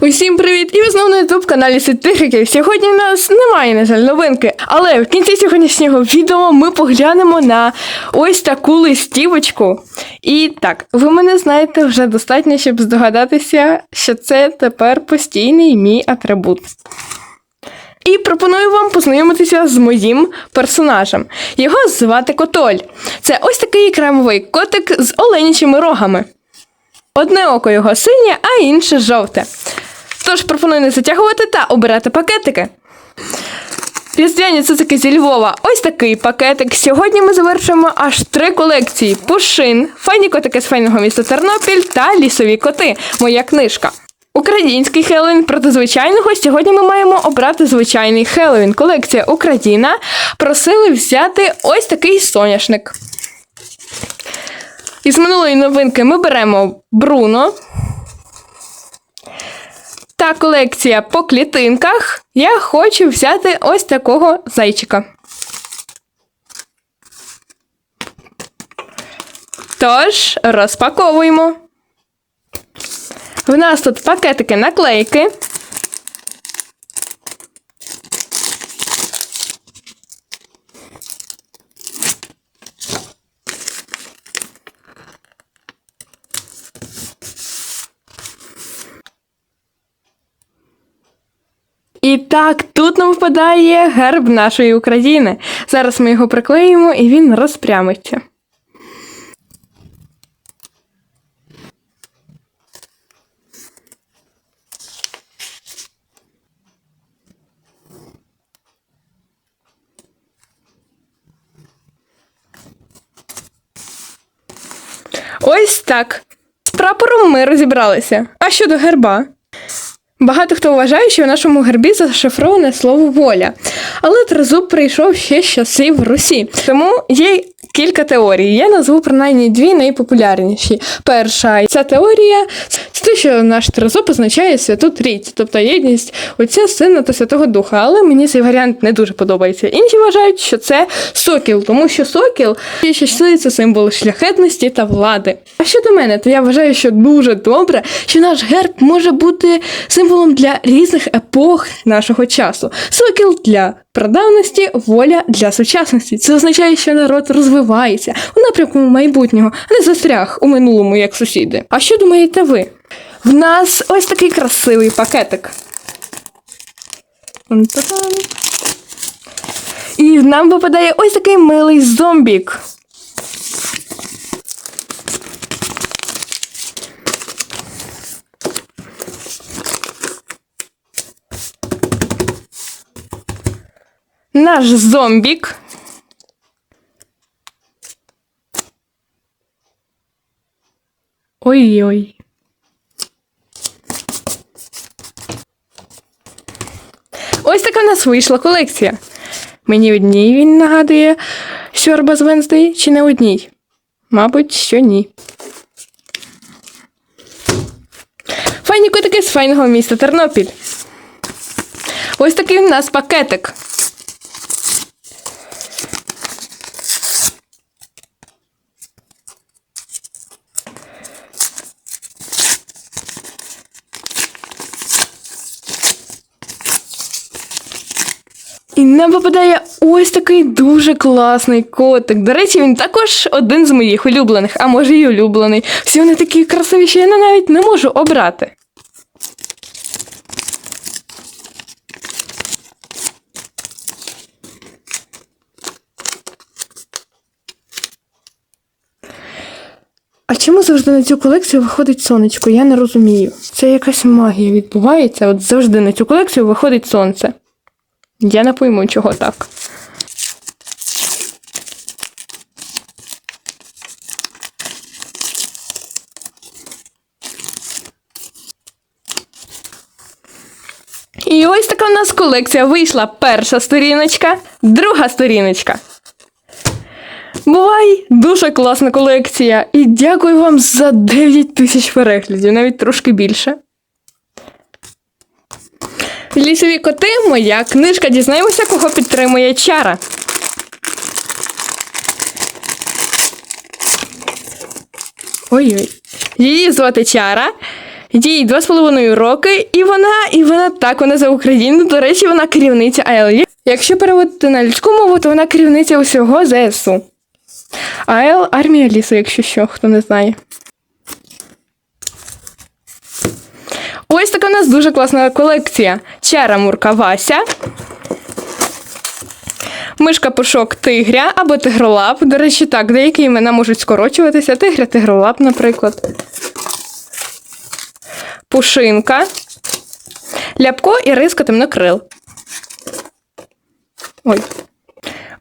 Усім привіт! І ви знову на youtube каналі Ситихиків. Сьогодні у нас немає, на жаль, новинки. Але в кінці сьогоднішнього відео ми поглянемо на ось таку листівочку. І так, ви мене знаєте вже достатньо, щоб здогадатися, що це тепер постійний мій атрибут. І пропоную вам познайомитися з моїм персонажем. Його звати Котоль. Це ось такий кремовий котик з оленячими рогами. Одне око його синє, а інше жовте. Тож пропоную не затягувати та обирати пакетики. Різдвяні цуцики зі Львова. Ось такий пакетик. Сьогодні ми завершуємо аж три колекції: Пушин, файні котики з файного міста Тернопіль та лісові коти. Моя книжка. Український Хеллоуін проти звичайного. Сьогодні ми маємо обрати звичайний Хеллоуін. Колекція Україна. Просили взяти ось такий соняшник. Із минулої новинки ми беремо Бруно. Та колекція по клітинках. Я хочу взяти ось такого зайчика. Тож, розпаковуємо. В нас тут пакетики наклейки. І так, тут нам впадає герб нашої України. Зараз ми його приклеїмо і він розпрямиться. Ось так. З прапором ми розібралися. А щодо герба? Багато хто вважає, що в нашому гербі зашифроване слово воля. Але тризуб прийшов ще з часів Русі. Тому є кілька теорій. Я назву принаймні дві найпопулярніші. Перша ця теорія це те, що наш тризуб означає святу трійцю, тобто єдність отця сина та Святого Духа. Але мені цей варіант не дуже подобається. Інші вважають, що це сокіл, тому що сокіл щасливий це символ шляхетності та влади. А щодо мене, то я вважаю, що дуже добре, що наш герб може бути символом для різних епох нашого часу. Сокіл для прадавності, воля для сучасності. Це означає, що народ розвивається у напрямку майбутнього, а не застряг у минулому, як сусіди. А що думаєте ви? В нас ось такий красивий пакетик. І нам випадає ось такий милий зомбік. Наш зомбік. Ой-ой. Ось така в нас вийшла колекція. Мені одній він нагадує Сьорба з Венздей чи не одній? Мабуть, що ні. Файні котики з файного міста Тернопіль. Ось такий у нас пакетик. І нам попадає ось такий дуже класний котик. До речі, він також один з моїх улюблених, а може й улюблений. Всі вони такі красиві, що я навіть не можу обрати. А чому завжди на цю колекцію виходить сонечко? Я не розумію. Це якась магія відбувається. От завжди на цю колекцію виходить сонце. Я не пойму, чого так. І ось така в нас колекція вийшла перша сторіночка, друга сторіночка. Бувай, дуже класна колекція. І дякую вам за 9 тисяч переглядів, навіть трошки більше. Лісові коти моя книжка. Дізнаємося, кого підтримує чара. Ой-ой. Її звати Чара. Їй два з половиною роки, і вона, і вона так, вона за Україну. До речі, вона керівниця АЛ. Якщо переводити на людську мову, то вона керівниця усього ЗСУ. АЛ армія лісу, якщо що, хто не знає. Ось така у нас дуже класна колекція. Чара Мурка Вася. Мишка пушок тигря або тигролап. До речі, так, деякі імена можуть скорочуватися. Тигря, тигролап, наприклад. Пушинка. Ляпко і риска темнокрил. Ой.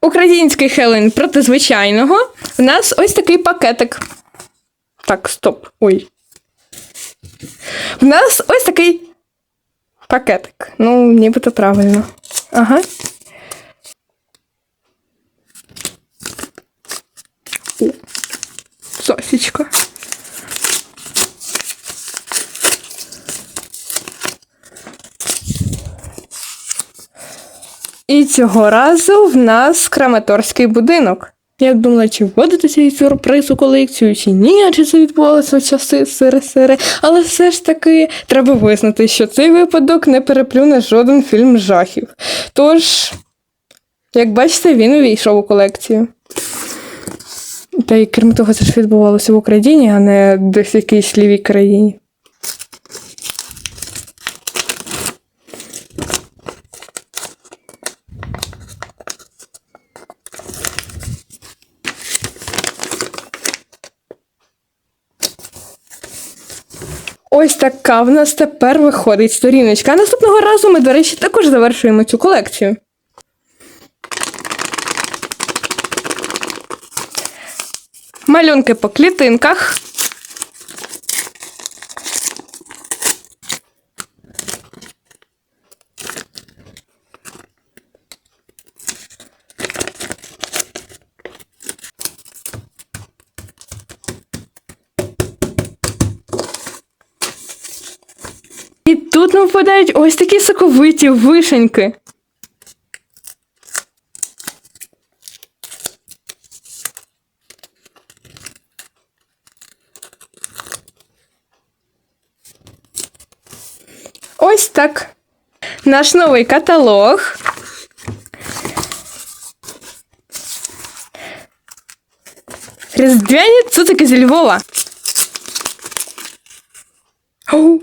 Український Хелен проти звичайного. У нас ось такий пакетик. Так, стоп. Ой. У нас ось такий пакетик. Ну, нібито правильно. Ага. О, Сосічка. І цього разу в нас краматорський будинок. Я думала, чи вводити цей сюрприз у колекцію, чи ні, чи це відбувалося в часи СРСР. Але все ж таки треба визнати, що цей випадок не переплюне жоден фільм жахів. Тож, як бачите, він увійшов у колекцію. Та й крім того, це ж відбувалося в Україні, а не десь в якійсь лівій країні. Ось така в нас тепер виходить сторіночка. А наступного разу ми, до речі, також завершуємо цю колекцію. Малюнки по клітинках. тут нам впадають ось такі соковиті вишеньки. Ось так. Наш новий каталог. Різдвяні цуцики зі Львова. Оу.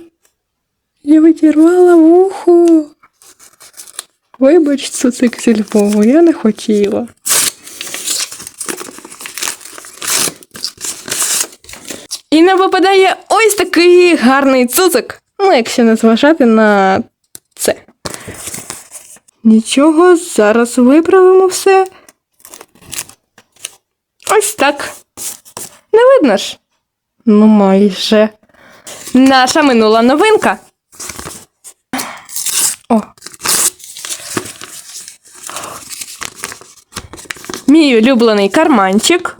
Я відірвала вухо. Вибач, цуцик зі Львова, я не хотіла. І нам випадає ось такий гарний цуцик. Ну, якщо не зважати на це. Нічого, зараз виправимо все. Ось так. Не видно ж? Ну, майже. Наша минула новинка. Мій улюблений карманчик.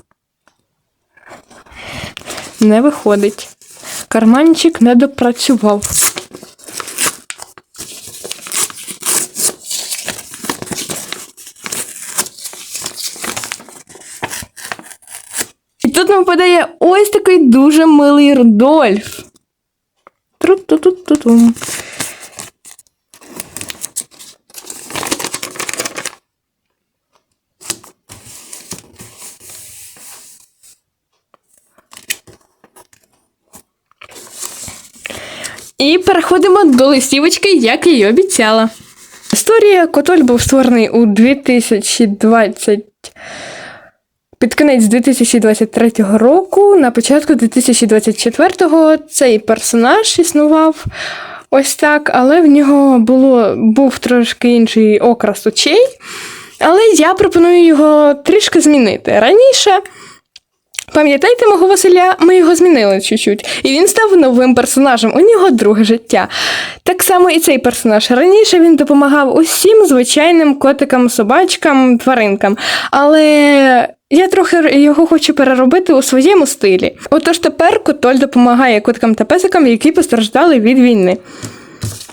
Не виходить. Карманчик не допрацював. І тут нам випадає ось такий дуже милий Рудольф. Тру-ту-ту-ту-тум. І переходимо до листівочки, як й обіцяла. Історія Котоль був створений у 2020 під кінець 2023 року, на початку 2024-го цей персонаж існував ось так, але в нього було, був трошки інший окрас очей. Але я пропоную його трішки змінити. Раніше, пам'ятаєте мого Василя, ми його змінили чуть-чуть, і він став новим персонажем. У нього друге життя. Так само і цей персонаж. Раніше він допомагав усім звичайним котикам, собачкам, тваринкам. Але я трохи його хочу переробити у своєму стилі. Отож тепер Котоль допомагає котикам та песикам, які постраждали від війни.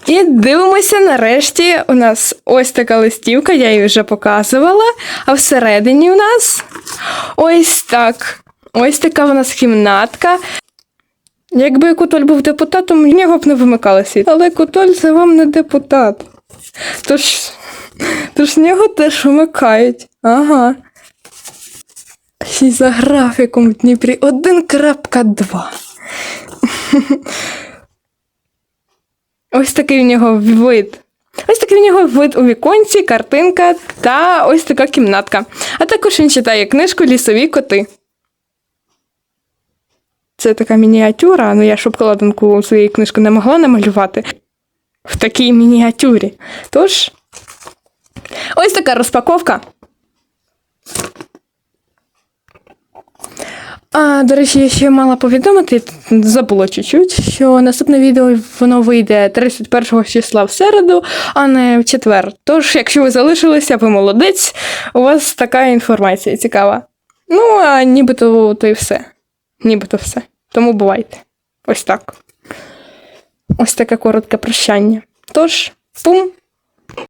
І дивимося, нарешті, у нас ось така листівка, я її вже показувала. А всередині у нас ось так. Ось така у нас кімнатка. Якби Кутоль був депутатом, в нього б не вимикали світ. Але Кутоль це вам не депутат. Тож, тож в нього теж вимикають. Ага. Ще за графіком в Дніпрі 1.2. Ось такий в нього вид. Ось такий в нього вид у віконці, картинка та ось така кімнатка. А також він читає книжку Лісові коти. Це така мініатюра, ну я ж обкладинку своєї книжки не могла намалювати в такій мініатюрі. Тож, ось така розпаковка. А, до речі, я ще мала повідомити, забула чуть-чуть, що наступне відео воно вийде 31 числа в середу, а не в четвер. Тож, якщо ви залишилися, ви молодець, у вас така інформація цікава. Ну, а нібито то і все. Нібито все. Тому бувайте. Ось так. Ось таке коротке прощання. Тож, пум!